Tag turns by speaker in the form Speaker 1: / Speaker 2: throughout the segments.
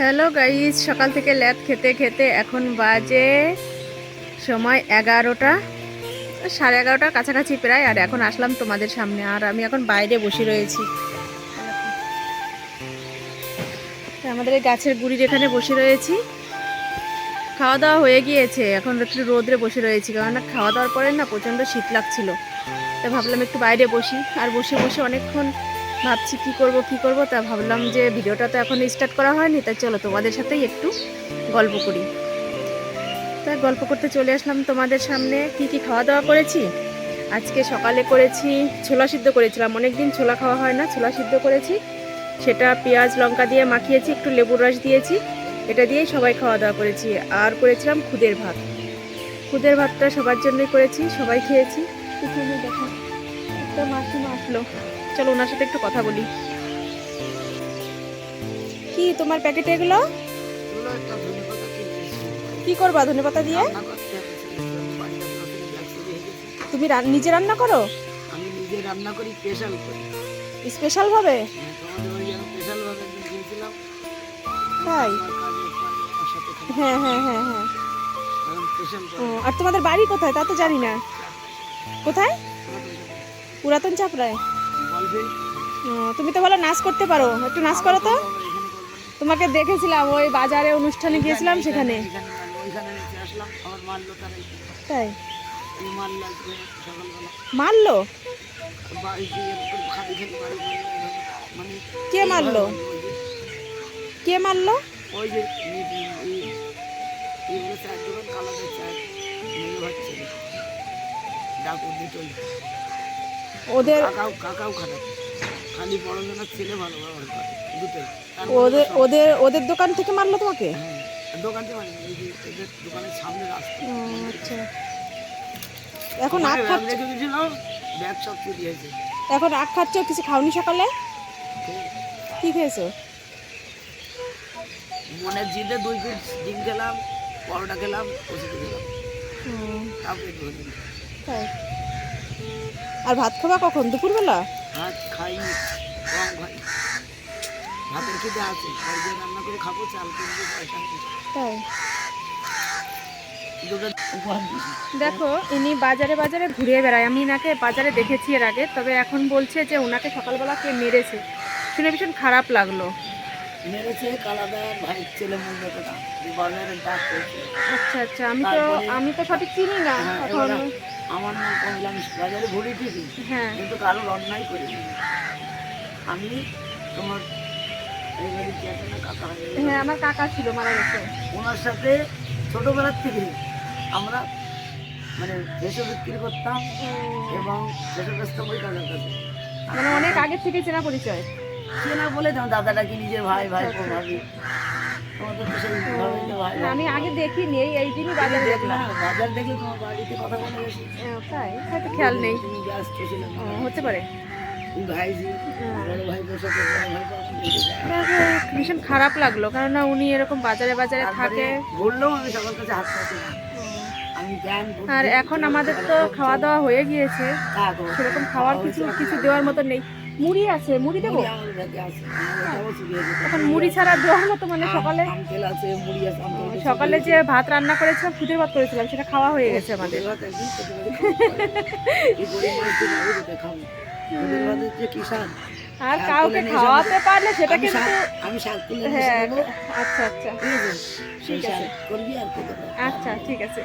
Speaker 1: Hello guys, সকাল থেকে ল্যাদ খেতে খেতে এখন বাজে সময় এগারোটা, সাড়ে এগারোটার কাছাকাছি প্রায়, আর এখন আসলাম তোমাদের সামনে, আর আমি এখন বাইরে বসে রয়েছি। আমাদের এই গাছের গুড়ির এখানে বসে রয়েছি। খাওয়া দাওয়া হয়ে গিয়েছে, এখন একটু রোদ্রে বসে রয়েছি কারণ খাওয়া দাওয়ার পরে না প্রচণ্ড শীত লাগছিল। তা ভাবলাম একটু বাইরে বসি, আর বসে বসে অনেকক্ষণ ভাবছি কি করব কি করব, তা ভাবলাম যে ভিডিওটা তো এখন স্টার্ট করা হয়নি, তাই চলো তোমাদের সাথেই একটু গল্প করি। তা গল্প করতে চলে আসলাম তোমাদের সামনে, কি কি খাওয়া দাওয়া করেছি? আজকে সকালে করেছি ছোলা সিদ্ধ করেছিলাম অনেক দিন ছোলা খাওয়া হয় না, ছোলা সিদ্ধ করেছি। সেটা পেঁয়াজ, লঙ্কা দিয়ে মাখিয়েছি, একটু লেবুর রস দিয়েছি, এটা দিয়েই সবাই খাওয়া দাওয়া করেছি। আর করেছিলাম খুদের ভাত। খুদের ভাতটা সবার জন্যই করেছি, সবাই খেয়েছি। দেখো একটা মাসিমা আসলো। চলো ওনার সাথে একটু কথা বলি। কি তোমার প্যাকেটে এগুলো? কি করবা ধনে পাতা দিয়ে। তুমি নিজে রান্না করো?
Speaker 2: আমি নিজে রান্না করি স্পেশাল করি।
Speaker 1: স্পেশাল ভাবে?
Speaker 2: হ্যাঁ, স্পেশাল ভাবে গিয়েছিলাম
Speaker 1: তাই। হ্যাঁ হ্যাঁ হ্যাঁ হ্যাঁ। আর তোমাদের বাড়ি কোথায়? তা তো জানি না। কোথায়? পুরাতন চাপড়ায়? তুমি তো ভালো নাচ করতে পারো। একটু নাচ করো তো। তোমাকে দেখেছিলাম, ওই বাজারে অনুষ্ঠানে গিয়েছিলাম সেখানে। তাই? মারলো? কে মারলো? কে মারলো?
Speaker 2: ওই যে
Speaker 1: ওদের ওদের ওদের ওদের দোকান থেকে মারলো তোমাকে?
Speaker 2: হ্যাঁ দোকানটা মানে
Speaker 1: আচ্ছা। এখন আখ খাচ্ছ এখন আখ খাচ্ছ কিছু খাওনি সকালে? কি খেয়েছো?
Speaker 2: মনের জিদে দুই পিস ডিম খেলাম পরোটা খেলাম ওষুধ খেলাম।
Speaker 1: হুম, আর ভাত খাবা কখন? দুপুরবেলা?
Speaker 2: ভাত খাইনি কম খাই ভাতের খেতে আছে আর যে রান্না করে খাব চাল কিনবো পয়সা
Speaker 1: তাই?
Speaker 2: দুটো উপহার
Speaker 1: দেখো ইনি বাজারে বাজারে ঘুরে বেড়ায়। আমি এনাকে বাজারে দেখেছি এর আগে তবে এখন বলছে যে ওনাকে সকালবেলা কে মেরেছে। শুনে ভীষণ খারাপ লাগল।
Speaker 2: মেরেছে কালাদার ভাই ছেলে বাজারে ডাক
Speaker 1: আচ্ছা আচ্ছা আমি তো আমি তো সঠিক চিনি না।
Speaker 2: হ্যাঁ,
Speaker 1: এখন
Speaker 2: এবার আমার নাম কমলাম বাজারে ঘুরে ঠিকই
Speaker 1: হ্যাঁ।
Speaker 2: কিন্তু কারোর অন্যায় করিনি। আমি তোমার
Speaker 1: হ্যাঁ আমার কাকা ছিল মারা গেছে।
Speaker 2: ওনার সাথে ছোটবেলার থেকে আমরা মানে ভেষজ বিক্রি করতাম এবং ভেষজ বেচতাম ওই
Speaker 1: মানে অনেক আগে থেকে চেনা পরিচয়।
Speaker 2: চেনা বলে দাদাটাকে নিজের ভাই ভাই ভাবি?
Speaker 1: আমি আগে দেখিনি এই এই দিনই বাজার দেখলাম।
Speaker 2: দেখলাম বাজার দেখলে তোমার বাড়িতে কথা বলে
Speaker 1: তাই হয়তো খেয়াল নেই। হতে পারে।
Speaker 2: দেখো,
Speaker 1: ভীষণ খারাপ লাগল কারণ না উনি এরকম বাজারে বাজারে থাকে।
Speaker 2: বললেও আমি সবার কাছে হাত
Speaker 1: আর এখন আমাদের তো খাওয়া দাওয়া হয়ে গিয়েছে। সেরকম খাওয়ার কিছু কিছু দেওয়ার মতো নেই। মুড়ি আছে মুড়ি দেবো?
Speaker 2: গেছে।
Speaker 1: এখন মুড়ি ছাড়া মানে সকালে?
Speaker 2: আছে, মুড়ি আছে, আম তেল আছে।
Speaker 1: সকালে যে ভাত রান্না করেছিলাম খুদের ভাত করেছিলাম সেটা খাওয়া হয়ে গেছে আমাদের। আর কাউকে খাওয়াতে পারলে সেটা কিন্তু
Speaker 2: আমি
Speaker 1: হ্যাঁ আচ্ছা আচ্ছা।
Speaker 2: ঠিক আছে?
Speaker 1: আচ্ছা ঠিক আছে।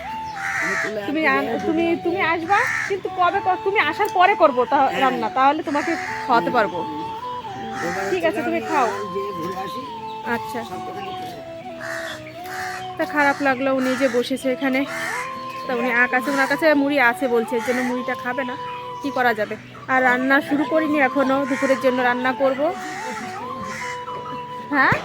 Speaker 1: তুমি তুমি তুমি আসবা কিন্তু কবে তুমি আসার পরে করব রান্না তাহলে তোমাকে খাওয়াতে পারব। ঠিক আছে, তুমি খাও। আচ্ছা। তা খারাপ লাগল উনি যে বসেছে এখানে। তা উনি আঁক আছে ওনার কাছে মুড়ি আছে বলছে এর জন্য মুড়িটা খাবে না কি করা যাবে? আর রান্না শুরু করিনি এখনও দুপুরের জন্য রান্না করব। হ্যাঁ?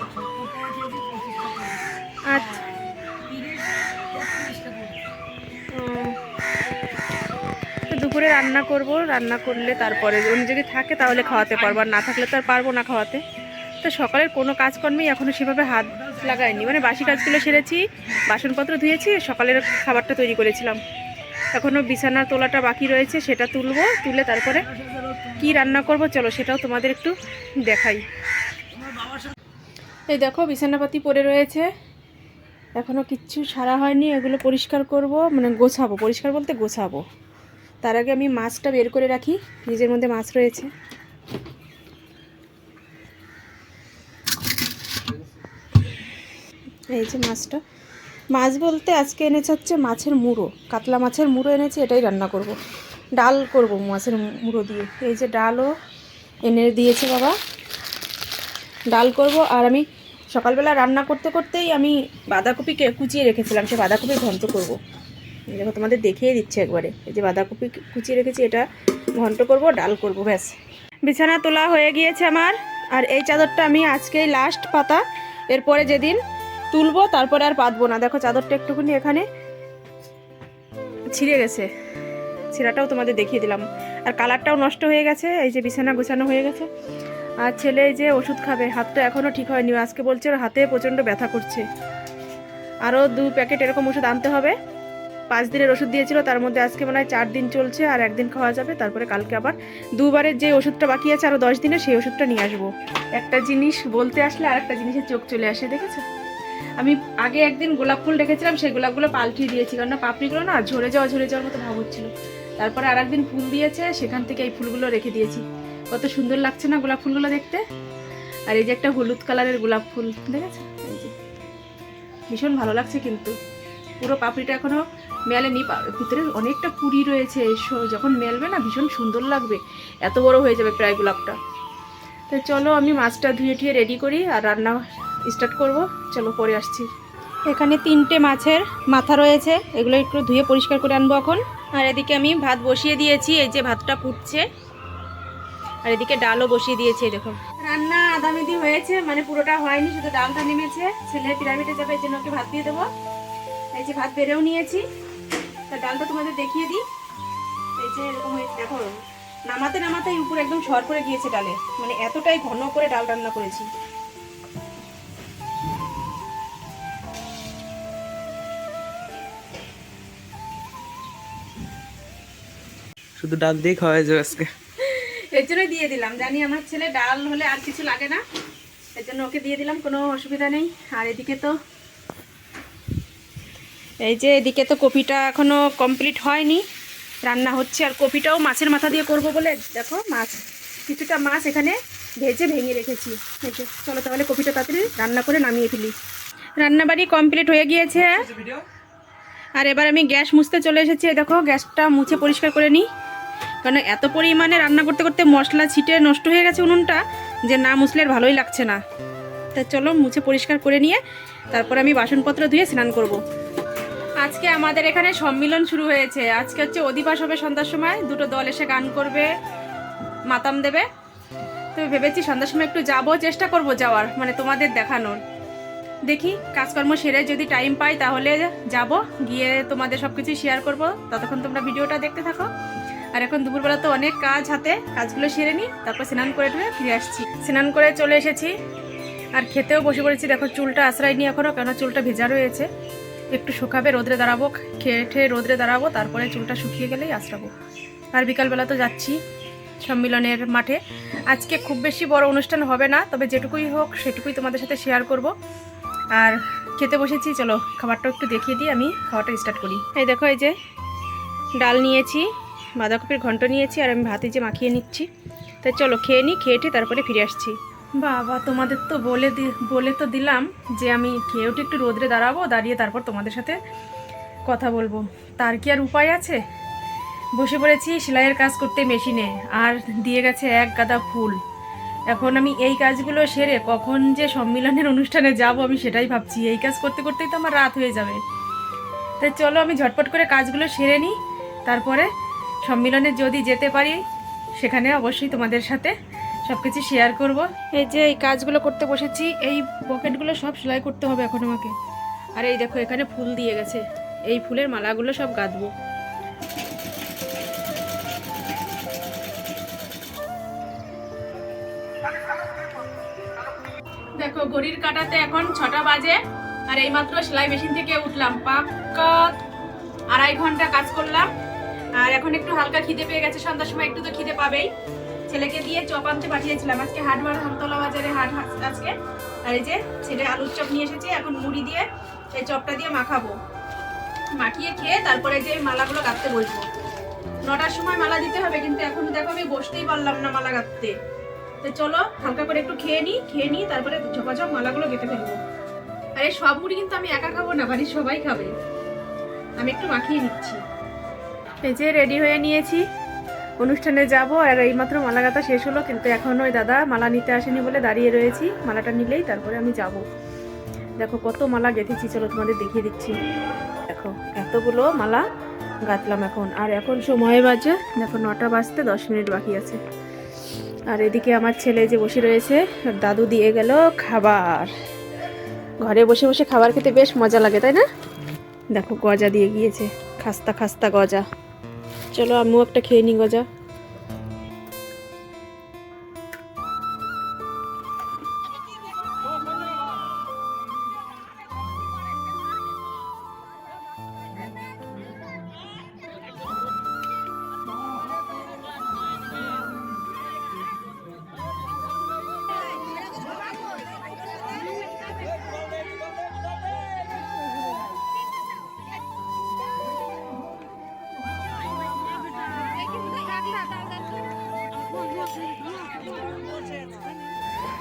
Speaker 1: দুপুরে রান্না করব, রান্না করলে তারপরে উনি যদি থাকে তাহলে খাওয়াতে পারব, আর না থাকলে তো আর পারব না খাওয়াতে। তো সকালের কোনো কাজকর্মেই এখনও সেভাবে হাত লাগাইনি। মানে বাসি কাজগুলো সেরেছি, বাসনপত্র ধুয়েছি, সকালের খাবারটা তৈরি করেছিলাম। এখনও বিছানার তোলাটা বাকি রয়েছে, সেটা তুলবো, তুলে তারপরে কি রান্না করব চলো সেটাও তোমাদের একটু দেখাই। এই দেখো বিছানাপাতি পড়ে রয়েছে। এখনও কিচ্ছু সারা হয়নি, এগুলো পরিষ্কার করব মানে গোছাবো, পরিষ্কার বলতে গোছাবো। তার আগে আমি মাছটা বের করে রাখি ফ্রিজের মধ্যে মাছ রয়েছে এই যে মাছটা মাছ বলতে আজকে এনেছে হচ্ছে মাছের মুড়ো, কাতলা মাছের মুড়ো এনেছে, এটাই রান্না করব। ডাল করব মাছের মুড়ো দিয়ে এই যে ডালও এনে দিয়েছে বাবা ডাল করব আর আমি সকালবেলা রান্না করতে করতেই আমি বাঁধাকপিকে কুচিয়ে রেখেছিলাম, সে বাঁধাকপি ঘন্ট করব। দেখো, তোমাদের দেখিয়ে দিচ্ছে একবারে। এই যে বাঁধাকপি কুচিয়ে রেখেছি, এটা ঘন্ট করব, ডাল করব, ব্যাস। বিছানা তোলা হয়ে গিয়েছে আমার। আর এই চাদরটা আমি আজকেই লাস্ট পাতা। এরপরে যেদিন তুলবো, তারপরে আর পাতবো না। দেখো, চাদরটা একটুখানি এখানে ছিঁড়ে গেছে। ছিঁড়াটাও তোমাদের দেখিয়ে দিলাম। আর কালারটাও নষ্ট হয়ে গেছে, এই যে বিছানা গোছানো হয়ে গেছে। আর ছেলে যে ওষুধ খাবে হাতটা এখনও ঠিক হয়নি। আজকে বলছে ওর হাতে প্রচণ্ড ব্যথা করছে। আরও দু প্যাকেট এরকম ওষুধ আনতে হবে। পাঁচ দিনের ওষুধ দিয়েছিল, তার মধ্যে আজকে মনে হয় চার দিন চলছে আর একদিন খাওয়া যাবে, তারপরে কালকে আবার দুবারের যে ওষুধটা বাকি আছে আরও দশ দিনে সেই ওষুধটা নিয়ে আসব। একটা জিনিস বলতে আসলে আর একটা জিনিসের চোখ চলে আসে, দেখেছ? আমি আগে একদিন গোলাপ ফুল রেখেছিলাম, সেই গোলাপগুলো পাল্টিয়ে দিয়েছি, কারণ পাপড়িগুলো না ঝরে যাওয়া, ঝরে যাওয়ার মতো ভাব হচ্ছিল। তারপরে আর একদিন ফুল দিয়েছে, সেখান থেকে এই ফুলগুলো রেখে দিয়েছি। কত সুন্দর লাগছে না গোলাপ ফুলগুলো দেখতে? আর এই যে একটা হলুদ কালারের গোলাপ ফুল, দেখেছ? ভীষণ ভালো লাগছে কিন্তু। পুরো পাপড়িটা এখনও মেলেনি। ভিতরে অনেকটা কুড়ি রয়েছে। যখন মেলবে না ভীষণ সুন্দর লাগবে। এত বড় হয়ে যাবে প্রায় গোলাপটা। তো চলো আমি মাছটা ধুয়ে টুয়ে রেডি করি আর রান্না স্টার্ট করব। চলো পরে আসছি। এখানে তিনটে মাছের মাথা রয়েছে। এগুলো একটু ধুয়ে পরিষ্কার করে আনব এখন। আর এদিকে আমি ভাত বসিয়ে দিয়েছি। এই যে ভাতটা ফুটছে। আর এদিকে ডালও বসিয়ে দিয়েছে দেখো। রান্না আধা মিদি হয়েছে মানে পুরোটা হয়নি শুধু ডালটা নেমেছে। ছেলে পিরামিডে যাবে এই জন্য ওকে ভাত দিয়ে দেবো। এই যে ভাত বেড়েও নিয়েছি। তা ডালটা তোমাদের দেখিয়ে দিই। এই যে এরকম হয়েছে দেখো নামাতে নামাতেই উপর একদম সর করে গিয়েছে ডালে। মানে এতটাই ঘন করে ডাল রান্না করেছি।
Speaker 3: শুধু ডাল দিয়ে খাওয়া যাবে আজকে।
Speaker 1: এর জন্যই দিয়ে দিলাম। জানি আমার ছেলে ডাল হলে আর কিছু লাগে না। এর জন্য ওকে দিয়ে দিলাম কোনো অসুবিধা নেই। আর এদিকে তো এই যে এদিকে তো কপিটা এখনও কমপ্লিট হয়নি। রান্না হচ্ছে আর কপিটাও মাছের মাথা দিয়ে করব বলে, দেখো মাছ, কিছুটা মাছ এখানে ভেজে ভেঙে রেখেছি। এই চলো তাহলে কপিটা তাড়াতাড়ি রান্না করে নামিয়ে ফেলি। রান্নাবাড়ি কমপ্লিট হয়ে গিয়েছে। আর এবার আমি গ্যাস মুছতে চলে এসেছি। দেখো, গ্যাসটা মুছে পরিষ্কার করে নিই। কারণ এত পরিমাণে রান্না করতে করতে মশলা ছিটে নষ্ট হয়ে গেছে উনুনটা, যে না মুছলে আর ভালোই লাগছে না। তা চলো মুছে পরিষ্কার করে নিয়ে, তারপর আমি বাসনপত্র ধুয়ে স্নান করব। আজকে আমাদের এখানে সম্মিলন শুরু হয়েছে। আজকে হচ্ছে অধিবাস হবে সন্ধ্যার সময়। দুটো দল এসে গান করবে, মাতাম দেবে। তো ভেবেছি সন্ধ্যার সময় একটু যাব, চেষ্টা করব যাওয়ার মানে তোমাদের দেখানোর। দেখি, কাজকর্ম সেরে যদি টাইম পাই তাহলে যাব, গিয়ে তোমাদের সব কিছু শেয়ার করব। ততক্ষণ তোমরা ভিডিওটা দেখতে থাকো। আর এখন দুপুরবেলা তো অনেক কাজ হাতে, কাজগুলো সেরে নিই, তারপর স্নান করে টুয়ে ফিরে আসছি। স্নান করে চলে এসেছি। আর খেতেও বসে পড়েছি। দেখো চুলটা আশ্রয় নি এখনও কেন চুলটা ভেজা রয়েছে। একটু শুকাবে, রোদ্রে দাঁড়াবো খেয়ে ঠেয়ে রোদ্রে দাঁড়াবো, তারপরে চুলটা শুকিয়ে গেলেই আশ্রাবো। আর বিকালবেলা তো যাচ্ছি সম্মিলনের মাঠে। আজকে খুব বেশি বড় অনুষ্ঠান হবে না, তবে যেটুকুই হোক সেটুকুই তোমাদের সাথে শেয়ার করব। আর খেতে বসেছি, চলো খাবারটা একটু দেখিয়ে দিই, আমি খাওয়াটা স্টার্ট করি। এই দেখো, এই যে ডাল নিয়েছি, বাঁধাকপির ঘন্ট নিয়েছি, আর আমি ভাতে যে মাখিয়ে নিচ্ছি। তাই চলো খেয়ে নিই খেয়ে তারপরে ফিরে আসছি। বাবা, তোমাদের তো বলে দি, বলে তো দিলাম যে আমি উঠে একটু রোদ্রে দাঁড়াবো, দাঁড়িয়ে তারপর তোমাদের সাথে কথা বলব। তার কি আর উপায় আছে? বসে পড়েছি সেলাইয়ের কাজ করতে মেশিনে, আর দিয়ে গেছে এক গাদা ফুল। এখন আমি এই কাজগুলো সেরে কখন যে সম্মিলনের অনুষ্ঠানে যাব আমি সেটাই ভাবছি। এই কাজ করতে করতেই তো আমার রাত হয়ে যাবে। তাই চলো আমি ঝটপট করে কাজগুলো সেরে নিই। তারপরে সম্মিলনে যদি যেতে পারি, সেখানে অবশ্যই তোমাদের সাথে সব কিছু শেয়ার করব। এই যে এই কাজগুলো করতে বসেছি, এই পকেটগুলো সব সেলাই করতে হবে এখন আমাকে। আর এই দেখো, এখানে ফুল দিয়ে গেছে। এই ফুলের মালাগুলো সব গাঁথবো দেখো, ঘড়ির কাটাতে এখন ছটা বাজে, আর এইমাত্র সেলাই মেশিন থেকে উঠলাম। পাক্কা আড়াই ঘণ্টা কাজ করলাম। আর এখন একটু হালকা খিদে পেয়ে গেছে, সন্ধ্যার সময় একটু তো খিদে পাবেই। ছেলেকে দিয়ে চপ আনতে পাঠিয়েছিলাম। আজকে হাট বার হামতলা বাজারে হাট আজকে। আর এই যে ছেলে আলুর চপ নিয়ে এসেছে, এখন মুড়ি দিয়ে এই চপটা দিয়ে মাখাবো। মাখিয়ে খেয়ে তারপরে যে মালাগুলো গাঁথতে বসবো। নটার সময় মালা দিতে হবে, কিন্তু এখন দেখো আমি বসতেই পারলাম না মালা গাঁথতে তো চলো, হালকা করে একটু খেয়ে নিই খেয়ে নিই তারপরে ঝপাঝপ মালাগুলো গেঁথে ফেলব। আর সব মুড়ি কিন্তু আমি একা খাব না, বাড়ির সবাই খাবে। আমি একটু মাখিয়ে নিচ্ছি। এই যে রেডি হয়ে নিয়েছি। অনুষ্ঠানে যাব আর এইমাত্র মালা গাঁথা শেষ হলো, কিন্তু এখন ওই দাদা মালা নিতে আসেনি বলে দাঁড়িয়ে রয়েছি। মালাটা নিলেই তারপরে আমি যাব। দেখো কত মালা গেঁথেছি, চলো তোমাদের দেখিয়ে দিচ্ছি। দেখো, এতগুলো মালা গাঁথলাম এখন। আর এখন সময় বাজে, দেখো নটা বাজতে দশ মিনিট বাকি আছে। আর এদিকে আমার ছেলে যে বসে রয়েছে দাদু দিয়ে গেল খাবার। ঘরে বসে বসে খাবার খেতে বেশ মজা লাগে, তাই না? দেখো গজা দিয়ে গিয়েছে, খাস্তা খাস্তা গজা। চলো আমিও একটা খেয়ে নিই গজা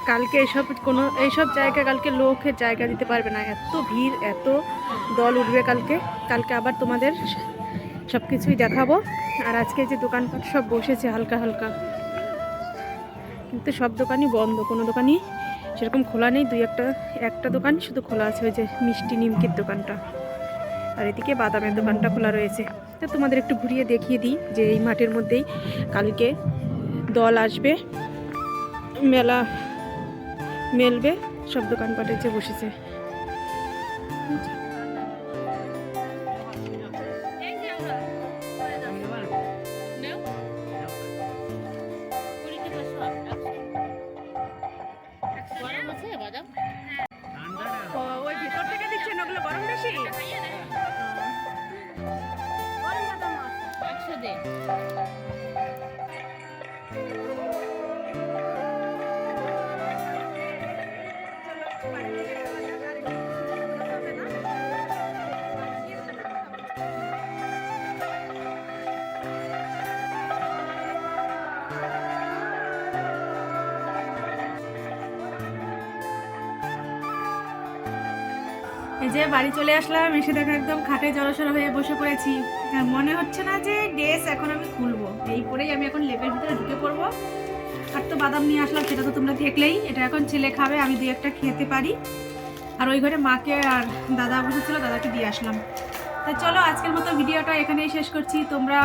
Speaker 1: কালকে এসব কোনো এইসব জায়গা কালকে লোকের জায়গা দিতে পারবে না। এত ভিড়, এত দল উঠবে কালকে। কালকে আবার তোমাদের সব কিছুই দেখাবো। আর আজকে যে দোকানপাট সব বসেছে হালকা হালকা। কিন্তু সব দোকানই বন্ধ, কোনো দোকানই সেরকম খোলা নেই। দুই একটা একটা দোকান শুধু খোলা আছে ওই যে মিষ্টি নিমকির দোকানটা। আর এদিকে বাদামের দোকানটা খোলা রয়েছে। তো তোমাদের একটু ঘুরিয়ে দেখিয়ে দিই যে এই মাঠের মধ্যেই কালকে দল আসবে মেলা মেলবে সব দোকানপাটে যে বসেছে। এই যে বাড়ি চলে আসলাম, এসে দেখো একদম খাটে জড়সড় হয়ে বসে পড়েছি। মনে হচ্ছে না যে ড্রেস এখন আমি খুলবো। এই পরেই আমি এখন লেপের ভিতরে ঢুকে পড়ব। আর তো বাদাম নিয়ে আসলাম, সেটা তো তোমরা দেখলেই। এটা এখন ছেলে খাবে, আমি দুই একটা খেতে পারি। আর ওই ঘরে মাকে আর দাদা বসেছিল, দাদাকে দিয়ে আসলাম। তা চলো, আজকের মতো ভিডিওটা এখানেই শেষ করছি। তোমরা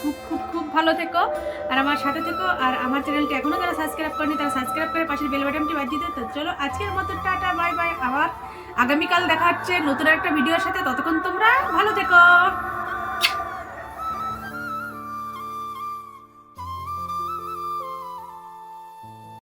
Speaker 1: খুব খুব খুব ভালো থেকো। আর আমার সাথে থেকো। আর আমার চ্যানেলটি এখনও যারা সাবস্ক্রাইব করেনি, তারা সাবস্ক্রাইব করে পাশের বেল বাটনটি বাজিয়ে দিতে তো চলো, আজকের মতো টাটা, বাই বাই, আবার আগামীকাল দেখা হচ্ছে নতুন একটা ভিডিওর সাথে। ততক্ষণ তোমরা ভালো থেকো।